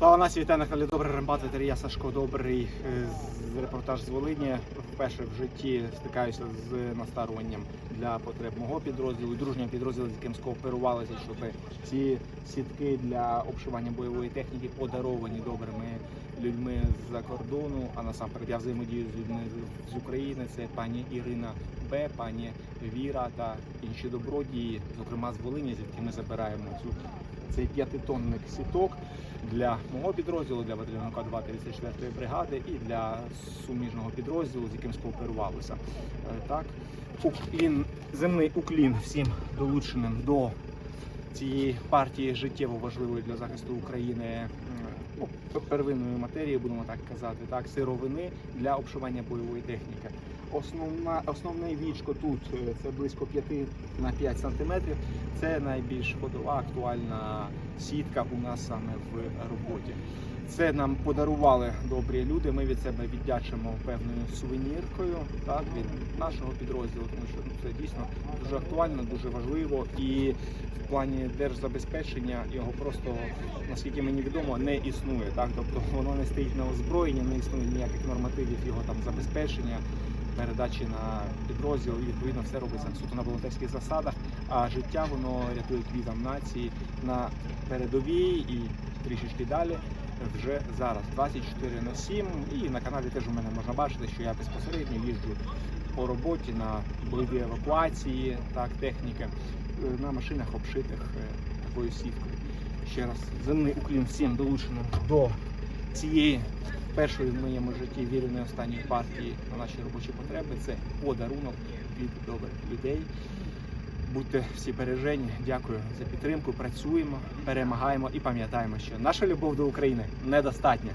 Слава нації, вітаю на каналі Добрий Рембат, ветерія Сашко Добрий е, з репортаж з Волині. Вперше в житті стикаюся з настаруванням для потреб мого підрозділу дружнього підрозділу, з яким скооперувалися, щоб ці сітки для обшивання бойової техніки подаровані добрими людьми з-за кордону. А насамперед я взаємодію з людьми з України. Це пані Ірина Б, пані Віра та інші добродії, зокрема з Волині, звідки ми забираємо цю цей п'ятитонник сіток для мого підрозділу, для батальйону К2 54-ї бригади і для суміжного підрозділу, з яким скооперувалися. Е, Так, уклін, земний уклін всім долученим до цієї партії життєво важливої для захисту України. Ну, первинної матерії, будемо так казати, так, сировини для обшивання бойової техніки. Основна, основне вічко тут е, це близько 5 на 5 сантиметрів. Це найбільш ходова актуальна сітка у нас саме в роботі. Це нам подарували добрі люди. Ми від себе віддячимо певною сувеніркою, так від нашого підрозділу, тому що ну, це дійсно дуже актуально, дуже важливо. І в плані держзабезпечення його просто, наскільки мені відомо, не існує. Так, тобто воно не стоїть на озброєнні, не існує ніяких нормативів його там забезпечення. Передачі на підрозділ і відповідно все робиться суто на волонтерських засадах. А життя воно рятує квітам нації на передовій і трішечки далі. Вже зараз 24 на 7 і на каналі теж у мене можна бачити, що я безпосередньо їжджу по роботі на бойові евакуації, так техніки е, на машинах обшитих е, такою сіткою. Ще раз земний уклін всім долученим до цієї першої в моєму житті віреної останньої партії на наші робочі потреби. Це подарунок від добрих людей. Будьте всі бережені. Дякую за підтримку. Працюємо, перемагаємо і пам'ятаємо, що наша любов до України недостатня.